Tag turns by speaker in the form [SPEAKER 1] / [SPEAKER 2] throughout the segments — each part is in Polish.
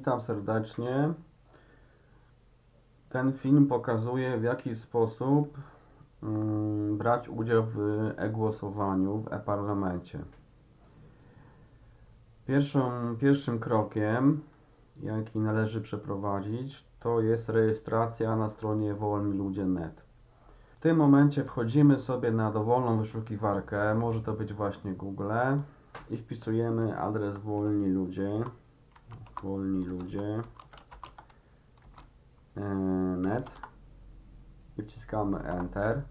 [SPEAKER 1] Witam serdecznie. Ten film pokazuje, w jaki sposób mm, brać udział w e-głosowaniu w e-parlamencie. Pierwszym krokiem, jaki należy przeprowadzić, to jest rejestracja na stronie wolniludzie.net. W tym momencie wchodzimy sobie na dowolną wyszukiwarkę, może to być właśnie Google, i wpisujemy adres wolni ludzie wolni ludzie. E, net. I wciskamy enter.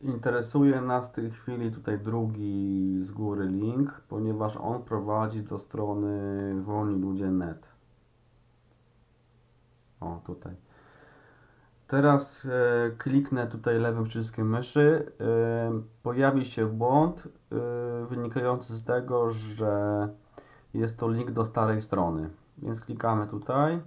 [SPEAKER 1] Interesuje nas w tej chwili tutaj drugi z góry link ponieważ on prowadzi do strony wolni ludzie net. O tutaj. Teraz e, kliknę tutaj lewym przyciskiem myszy. E, pojawi się błąd e, wynikający z tego, że jest to link do starej strony. Więc klikamy tutaj.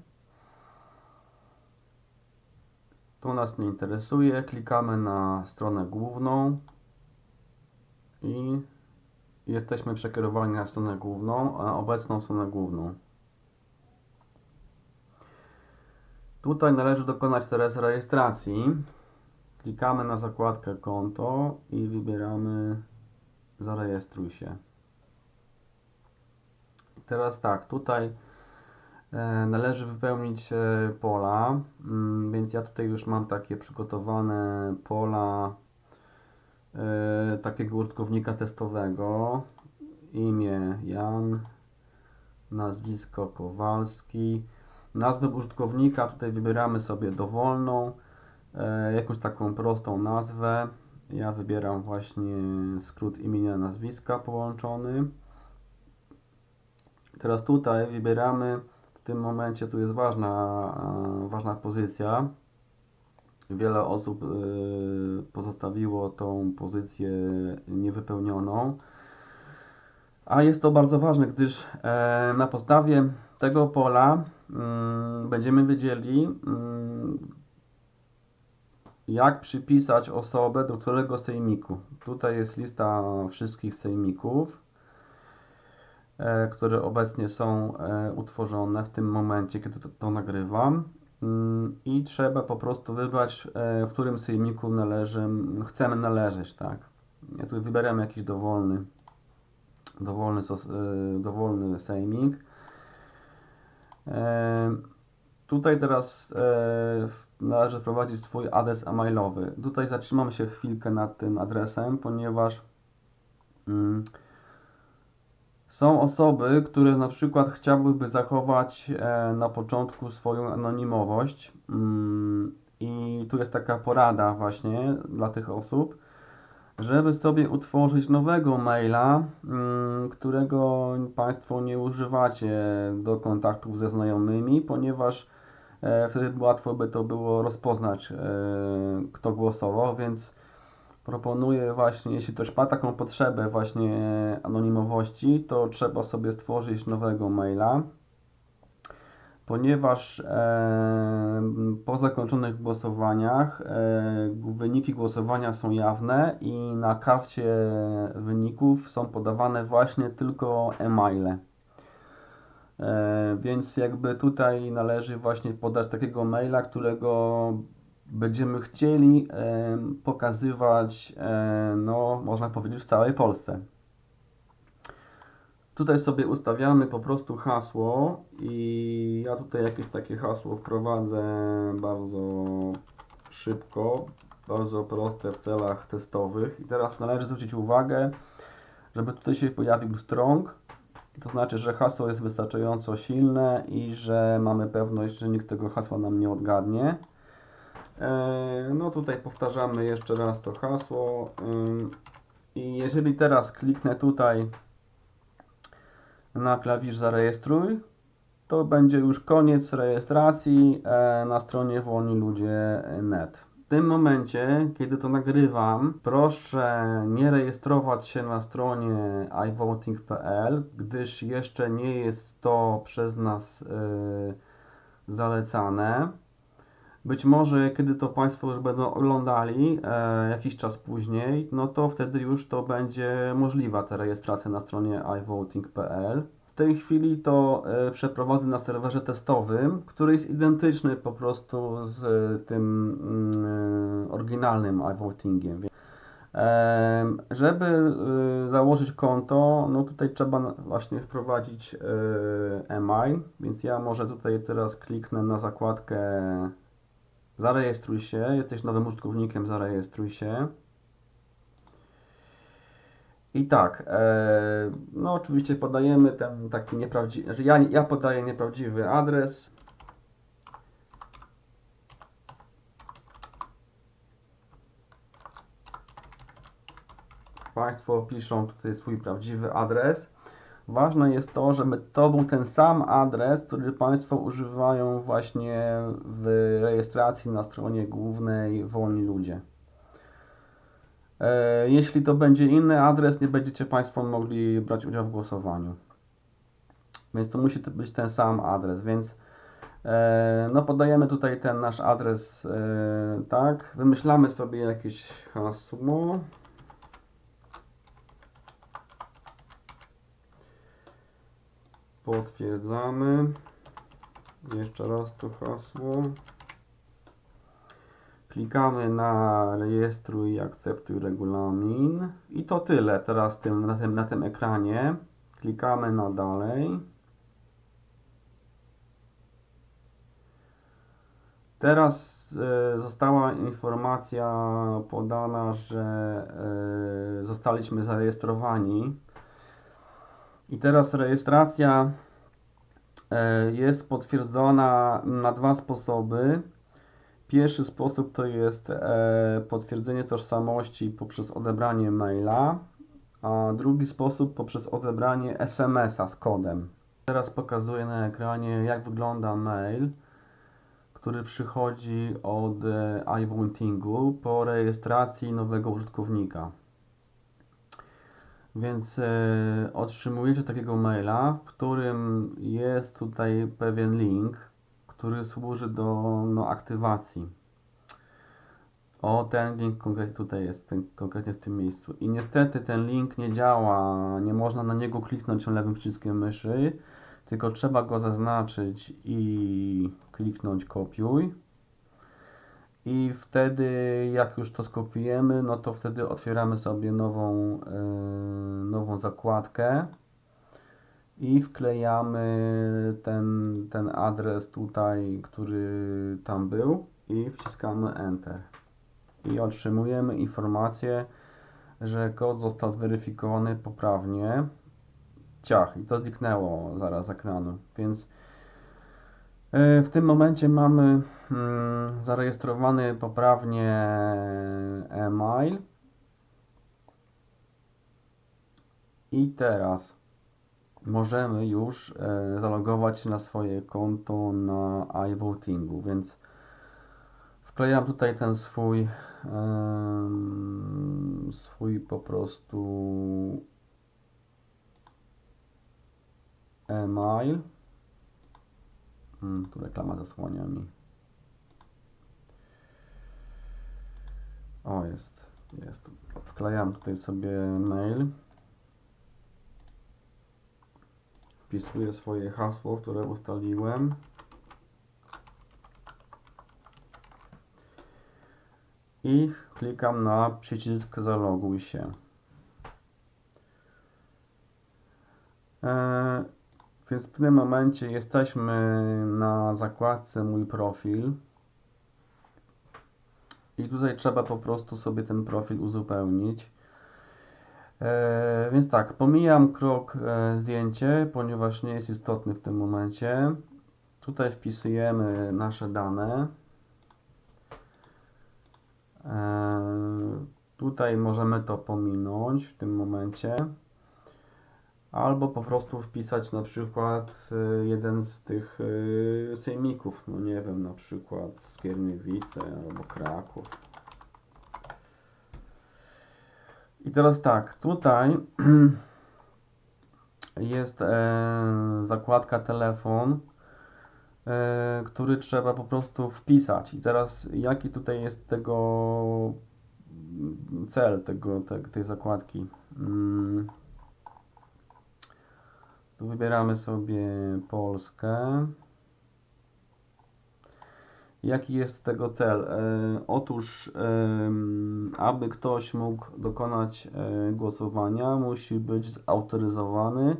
[SPEAKER 1] To nas nie interesuje. Klikamy na stronę główną i jesteśmy przekierowani na stronę główną, na obecną stronę główną. Tutaj należy dokonać teraz rejestracji. Klikamy na zakładkę konto i wybieramy zarejestruj się. Teraz tak, tutaj e, należy wypełnić e, pola, mm, więc ja tutaj już mam takie przygotowane pola e, takiego użytkownika testowego. Imię Jan, nazwisko Kowalski. Nazwę użytkownika tutaj wybieramy sobie dowolną, jakąś taką prostą nazwę. Ja wybieram właśnie skrót imienia nazwiska połączony. Teraz tutaj wybieramy, w tym momencie tu jest ważna, e, ważna pozycja. Wiele osób e, pozostawiło tą pozycję niewypełnioną. A jest to bardzo ważne, gdyż e, na podstawie tego pola mm, będziemy wiedzieli, mm, jak przypisać osobę do którego sejmiku. Tutaj jest lista wszystkich sejmików. E, które obecnie są e, utworzone w tym momencie, kiedy to, to nagrywam. Mm, I trzeba po prostu wybrać, e, w którym sejmiku należy, chcemy należeć, tak. Ja tu wybieram jakiś dowolny, dowolny, dowolny sejmik. Tutaj teraz należy wprowadzić swój adres e-mailowy. Tutaj zatrzymam się chwilkę nad tym adresem, ponieważ mm, są osoby, które na przykład chciałyby zachować e, na początku swoją anonimowość mm, i tu jest taka porada właśnie dla tych osób, żeby sobie utworzyć nowego maila, mm, którego Państwo nie używacie do kontaktów ze znajomymi, ponieważ e, wtedy łatwo by to było rozpoznać, e, kto głosował, więc proponuję właśnie, jeśli ktoś ma taką potrzebę właśnie anonimowości, to trzeba sobie stworzyć nowego maila, ponieważ e, po zakończonych głosowaniach e, wyniki głosowania są jawne i na karcie wyników są podawane właśnie tylko e-maile. E, więc jakby tutaj należy właśnie podać takiego maila, którego będziemy chcieli pokazywać, no, można powiedzieć, w całej Polsce. Tutaj sobie ustawiamy po prostu hasło i ja tutaj jakieś takie hasło wprowadzę bardzo szybko, bardzo proste w celach testowych. I teraz należy zwrócić uwagę, żeby tutaj się pojawił strong, to znaczy, że hasło jest wystarczająco silne i że mamy pewność, że nikt tego hasła nam nie odgadnie. E, no tutaj powtarzamy jeszcze raz to hasło i jeżeli teraz kliknę tutaj na klawisz zarejestruj, to będzie już koniec rejestracji e, na stronie wolniludzie.net. W tym momencie, kiedy to nagrywam, proszę nie rejestrować się na stronie ivoting.pl, gdyż jeszcze nie jest to przez nas yy, zalecane. Być może kiedy to Państwo już będą oglądali e, jakiś czas później, no to wtedy już to będzie możliwa ta rejestracja na stronie ivoting.pl. tej chwili to e, przeprowadzę na serwerze testowym, który jest identyczny po prostu z e, tym mm, e, oryginalnym iVotingiem. Em, Żeby e, założyć konto, no tutaj trzeba właśnie wprowadzić e, e-mail, więc ja może tutaj teraz kliknę na zakładkę Zarejestruj się, jesteś nowym użytkownikiem, zarejestruj się. I tak, e, no oczywiście podajemy ten taki nieprawdziwy, że ja, ja podaję nieprawdziwy adres. Państwo piszą tutaj swój prawdziwy adres. Ważne jest to, żeby to był ten sam adres, który Państwo używają właśnie w rejestracji na stronie głównej Wolni Ludzie. E, Jeśli to będzie inny adres, nie będziecie Państwo mogli brać udziału w głosowaniu. Więc to musi być ten sam adres, więc e, no podajemy tutaj ten nasz adres, e, tak, wymyślamy sobie jakieś hasło. Potwierdzamy. Jeszcze raz to hasło. Klikamy na rejestruj i akceptuj regulamin. I to tyle teraz tym, na, tym, na tym ekranie. Klikamy na dalej. Teraz e, została informacja podana, że e, zostaliśmy zarejestrowani. I teraz rejestracja e, jest potwierdzona na dwa sposoby. Pierwszy sposób to jest e, potwierdzenie tożsamości poprzez odebranie maila, a drugi sposób poprzez odebranie SMS-a z kodem. Teraz pokazuję na ekranie, jak wygląda mail, który przychodzi od e, iVotingu po rejestracji nowego użytkownika. Więc e, otrzymujecie takiego maila, w którym jest tutaj pewien link, który służy do no, aktywacji. O, ten link konkretnie tutaj jest, ten, konkretnie w tym miejscu. I niestety ten link nie działa, nie można na niego kliknąć lewym przyciskiem myszy, tylko trzeba go zaznaczyć i kliknąć kopiuj. I wtedy, jak już to skopiujemy, no to wtedy otwieramy sobie nową, e, nową zakładkę i wklejamy ten, ten adres tutaj, który tam był i wciskamy Enter. I otrzymujemy informację, że kod został zweryfikowany poprawnie. Ciach, i to zniknęło zaraz z ekranu, więc e, w tym momencie mamy mm, zarejestrowany poprawnie e-mail. I teraz możemy już e, zalogować na swoje konto na iVotingu, więc wklejam tutaj ten swój swój po prostu e-mail. Hmm, tu reklama zasłania mi. O, jest, jest. Wklejam tutaj sobie mail. Wpisuję swoje hasło, które ustaliłem. I klikam na przycisk zaloguj się. E, więc w tym momencie jesteśmy na zakładce mój profil. I tutaj trzeba po prostu sobie ten profil uzupełnić. E, więc tak, pomijam krok e, zdjęcie, ponieważ nie jest istotny w tym momencie. Tutaj wpisujemy nasze dane. E, tutaj możemy to pominąć w tym momencie. Albo po prostu wpisać na przykład e, jeden z tych e, sejmików, no nie wiem, na przykład Skierniewice albo Kraków. I teraz tak, tutaj jest e, zakładka telefon, e, który trzeba po prostu wpisać. I teraz jaki tutaj jest tego cel tego, te, tej zakładki? Tu wybieramy sobie Polskę. Jaki jest tego cel? E, otóż, aby ktoś mógł dokonać e, głosowania, musi być zautoryzowany,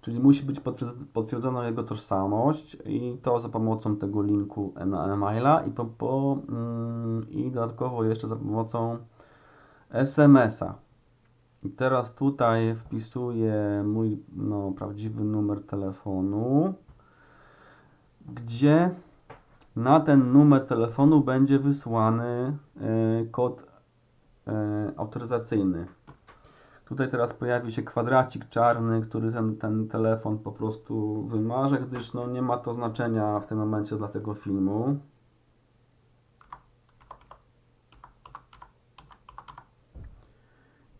[SPEAKER 1] czyli musi być potwierdz- potwierdzona jego tożsamość i to za pomocą tego linku na e-maila i, po, po, mm, i dodatkowo jeszcze za pomocą SMS-a. I teraz tutaj wpisuję mój no, prawdziwy numer telefonu, gdzie na ten numer telefonu będzie wysłany e, kod e, autoryzacyjny. Tutaj teraz pojawi się kwadracik czarny, który ten, ten telefon po prostu wymarze, gdyż no, nie ma to znaczenia w tym momencie dla tego filmu.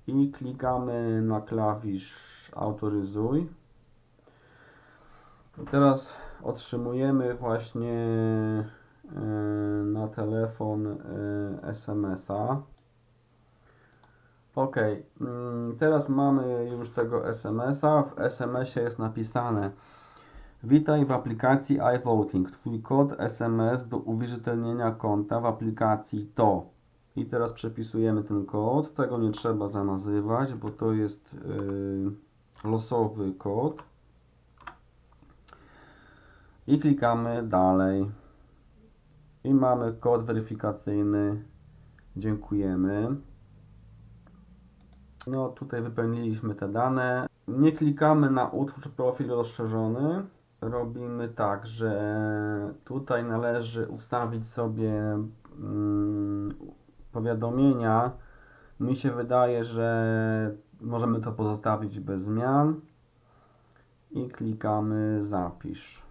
[SPEAKER 1] I klikamy na klawisz autoryzuj. I teraz otrzymujemy właśnie e, na telefon e, SMS-a. Ok, mm, teraz mamy już tego SMS-a. W SMS-ie jest napisane Witaj w aplikacji iVoting. Twój kod SMS do uwierzytelnienia konta w aplikacji to. I teraz przepisujemy ten kod. Tego nie trzeba zanazywać, bo to jest yy, losowy kod. I klikamy dalej. I mamy kod weryfikacyjny. Dziękujemy. No tutaj wypełniliśmy te dane. Nie klikamy na utwórz profil rozszerzony. Robimy tak, że tutaj należy ustawić sobie mm, powiadomienia. Mi się wydaje, że możemy to pozostawić bez zmian. I klikamy zapisz.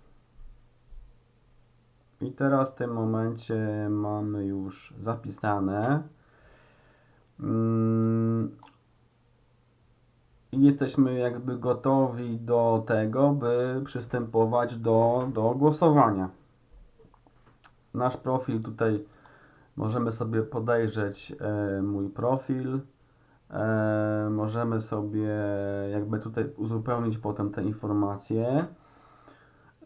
[SPEAKER 1] I teraz w tym momencie mamy już zapisane. Mm, I jesteśmy jakby gotowi do tego, by przystępować do, do głosowania. Nasz profil tutaj możemy sobie podejrzeć e, mój profil. E, możemy sobie jakby tutaj uzupełnić potem te informacje.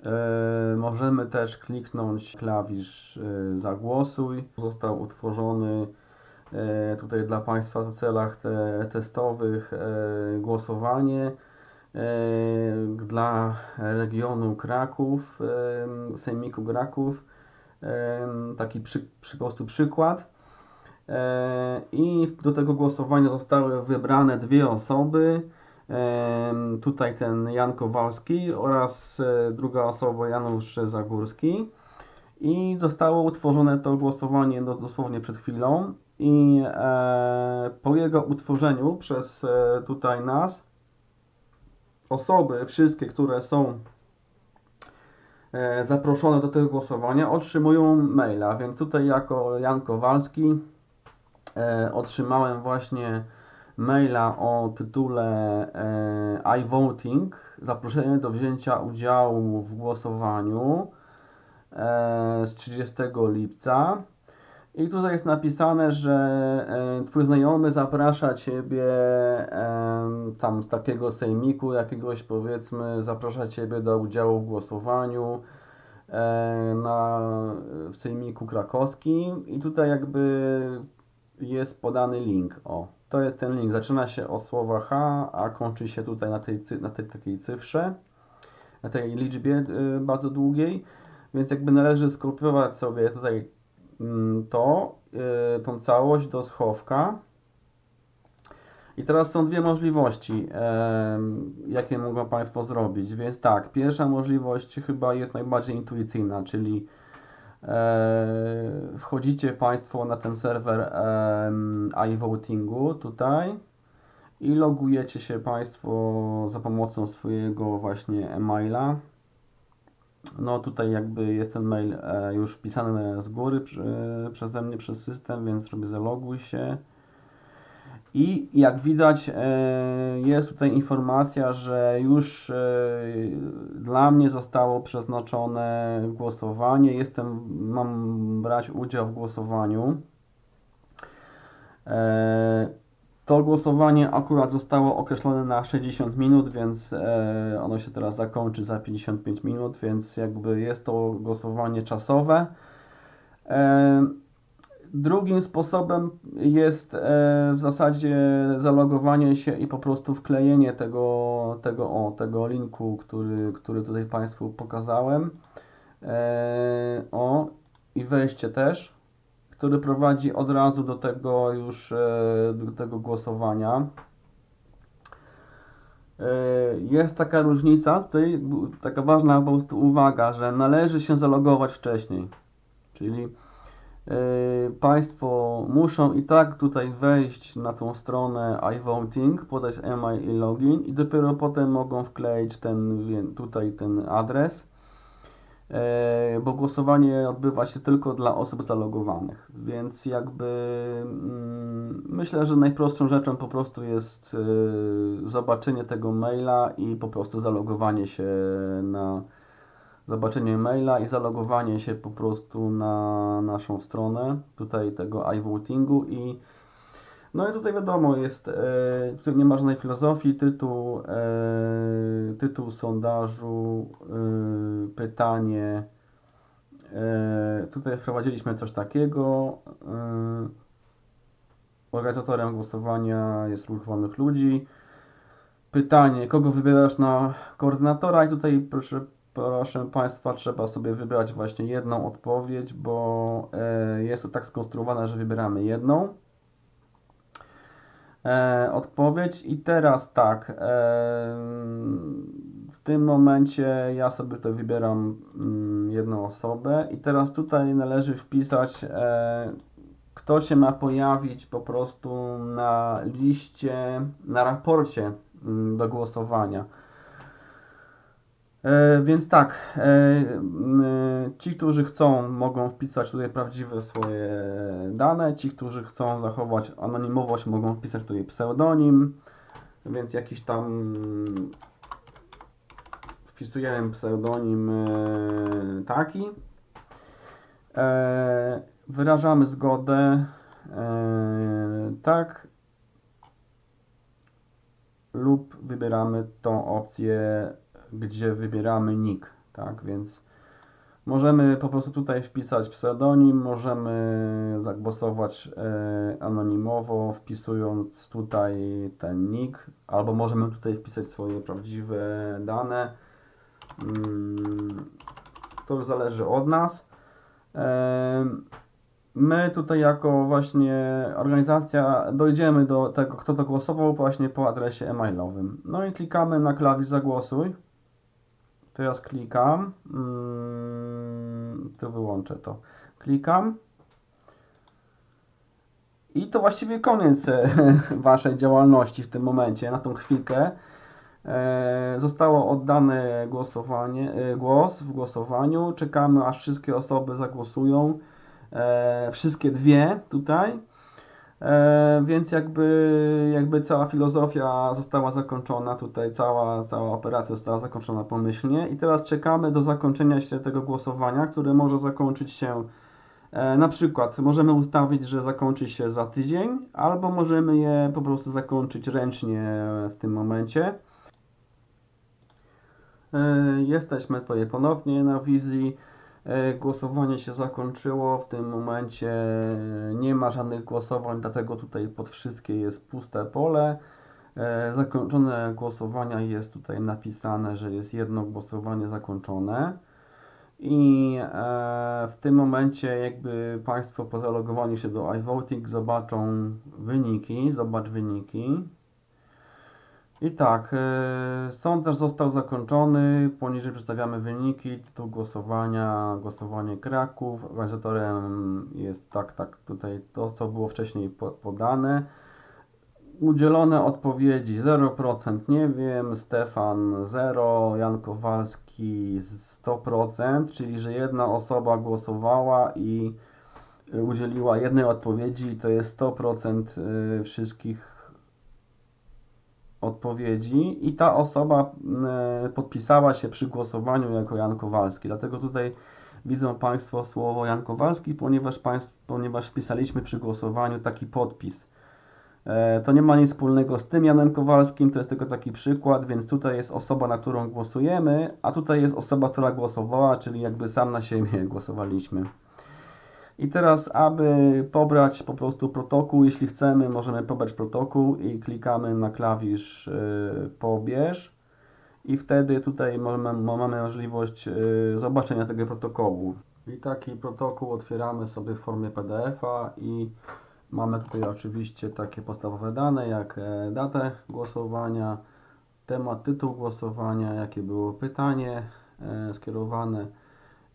[SPEAKER 1] E, możemy też kliknąć klawisz zagłosuj. Został utworzony tutaj dla Państwa w celach te, testowych głosowanie dla regionu Kraków, Sejmiku Kraków. Taki przy, przy, prostu przykład. E, I do tego głosowania zostały wybrane dwie osoby. Tutaj ten Jan Kowalski oraz e, druga osoba Janusz Zagórski. I zostało utworzone to głosowanie do, dosłownie przed chwilą. I e, po jego utworzeniu przez tutaj nas osoby, wszystkie, które są zaproszone do tego głosowania, otrzymują maila. Więc tutaj jako Jan Kowalski e, otrzymałem właśnie maila o tytule e, iVoting, zaproszenie do wzięcia udziału w głosowaniu e, z 30 lipca. I tutaj jest napisane, że e, Twój znajomy zaprasza Ciebie e, tam z takiego sejmiku, jakiegoś powiedzmy, zaprasza Ciebie do udziału w głosowaniu e, na, w sejmiku krakowskim. I tutaj jakby jest podany link. O, to jest ten link. Zaczyna się od słowa H, a kończy się tutaj na tej, na tej takiej cyfrze, na tej liczbie bardzo długiej. Więc jakby należy skopiować sobie tutaj to, y, tą całość do schowka. I teraz są dwie możliwości, jakie mogą Państwo zrobić. Więc tak, pierwsza możliwość chyba jest najbardziej intuicyjna, czyli E, wchodzicie Państwo na ten serwer iVotingu tutaj i logujecie się Państwo za pomocą swojego właśnie e-maila. No tutaj jakby jest ten mail e, już wpisany z góry e, przeze mnie przez system, więc robię zaloguj się. I jak widać, e, jest tutaj informacja, że już dla mnie zostało przeznaczone głosowanie. Jestem, mam brać udział w głosowaniu. To głosowanie akurat zostało określone na 60 minut, więc e, ono się teraz zakończy za 55 minut, więc jakby jest to głosowanie czasowe. E, Drugim sposobem jest e, w zasadzie zalogowanie się i po prostu wklejenie tego, tego, o, tego linku, który, który tutaj Państwu pokazałem. O, i wejście też, który prowadzi od razu do tego już, e, do tego głosowania. E, Jest taka różnica, tutaj taka ważna po prostu uwaga, że należy się zalogować wcześniej. Czyli e, Państwo muszą i tak tutaj wejść na tą stronę iVoting, podać e-mail i login i dopiero potem mogą wkleić ten, tutaj ten adres, bo głosowanie odbywa się tylko dla osób zalogowanych, więc jakby mm, myślę, że najprostszą rzeczą po prostu jest e, zobaczenie tego maila i po prostu zalogowanie się na zobaczenie maila i zalogowanie się po prostu na naszą stronę tutaj tego iVotingu i no i tutaj wiadomo jest, e, tutaj nie ma żadnej filozofii, tytuł, e, tytuł sondażu, e, pytanie, e, tutaj wprowadziliśmy coś takiego, e, organizatorem głosowania jest Ruch Wolnych Ludzi, pytanie, kogo wybierasz na koordynatora? I tutaj proszę Proszę Państwa, trzeba sobie wybrać właśnie jedną odpowiedź, bo e, jest to tak skonstruowane, że wybieramy jedną e, odpowiedź. I teraz tak, e, w tym momencie ja sobie to wybieram mm, jedną osobę i teraz tutaj należy wpisać, e, kto się ma pojawić po prostu na liście, na raporcie mm, do głosowania. E, więc tak, e, e, ci, którzy chcą, mogą wpisać tutaj prawdziwe swoje dane. Ci, którzy chcą zachować anonimowość, mogą wpisać tutaj pseudonim. Więc jakiś tam wpisujemy pseudonim taki. Wyrażamy zgodę. Tak. Lub wybieramy tą opcję gdzie wybieramy nick, tak, więc możemy po prostu tutaj wpisać pseudonim, możemy zagłosować e, anonimowo, wpisując tutaj ten nick, albo możemy tutaj wpisać swoje prawdziwe dane. Mm, to już zależy od nas. E, My tutaj jako właśnie organizacja dojdziemy do tego, kto to głosował właśnie po adresie e-mailowym. No i klikamy na klawisz zagłosuj. Teraz klikam. Mm, tu wyłączę to. Klikam. I to właściwie koniec e, Waszej działalności w tym momencie, na tą chwilkę. E, Zostało oddane głosowanie, e, głos w głosowaniu. Czekamy aż wszystkie osoby zagłosują. Wszystkie dwie tutaj. E, więc jakby, jakby cała filozofia została zakończona tutaj, cała, cała operacja została zakończona pomyślnie i teraz czekamy do zakończenia się tego głosowania, które może zakończyć się e, na przykład możemy ustawić, że zakończy się za tydzień, albo możemy je po prostu zakończyć ręcznie w tym momencie. E, Jesteśmy tutaj ponownie na wizji. E, Głosowanie się zakończyło. W tym momencie nie ma żadnych głosowań, dlatego tutaj pod wszystkie jest puste pole. E, Zakończone głosowania jest tutaj napisane, że jest jedno głosowanie zakończone. I e, w tym momencie jakby Państwo po zalogowaniu się do iVoting zobaczą wyniki, zobacz wyniki. I tak, e, sondaż został zakończony, poniżej przedstawiamy wyniki, tytuł głosowania, głosowanie Kraków, organizatorem jest tak, tak, tutaj to, co było wcześniej po, podane. Udzielone odpowiedzi 0% nie wiem, Stefan 0, Jan Kowalski 100%, czyli że jedna osoba głosowała i y, udzieliła jednej odpowiedzi, to jest 100% y, wszystkich odpowiedzi i ta osoba y, podpisała się przy głosowaniu jako Jan Kowalski. Dlatego tutaj widzą Państwo słowo Jan Kowalski, ponieważ, państw, ponieważ wpisaliśmy przy głosowaniu taki podpis. E, To nie ma nic wspólnego z tym Janem Kowalskim, to jest tylko taki przykład, więc tutaj jest osoba, na którą głosujemy, a tutaj jest osoba, która głosowała, czyli jakby sam na siebie głosowaliśmy. I teraz, aby pobrać po prostu protokół, jeśli chcemy, możemy pobrać protokół i klikamy na klawisz y, pobierz i wtedy tutaj mamy, mamy możliwość y, zobaczenia tego protokołu. I taki protokół otwieramy sobie w formie PDF-a i mamy tutaj oczywiście takie podstawowe dane jak e, datę głosowania, temat, tytuł głosowania, jakie było pytanie e, skierowane,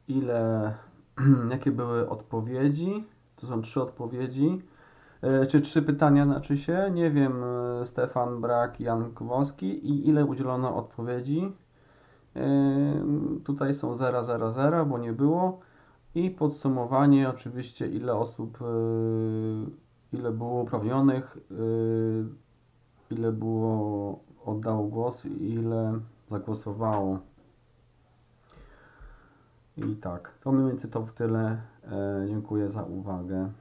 [SPEAKER 1] ile, jakie były odpowiedzi. To są trzy odpowiedzi. E, Czy trzy pytania, znaczy się, nie wiem, e, Stefan Brak, Jan Kowalski i ile udzielono odpowiedzi. E, Tutaj są 0, 0, 0, bo nie było. I podsumowanie oczywiście ile osób, ile było uprawnionych, ile było oddało głos i ile zagłosowało. I tak, to mniej więcej to w tyle. E, Dziękuję za uwagę.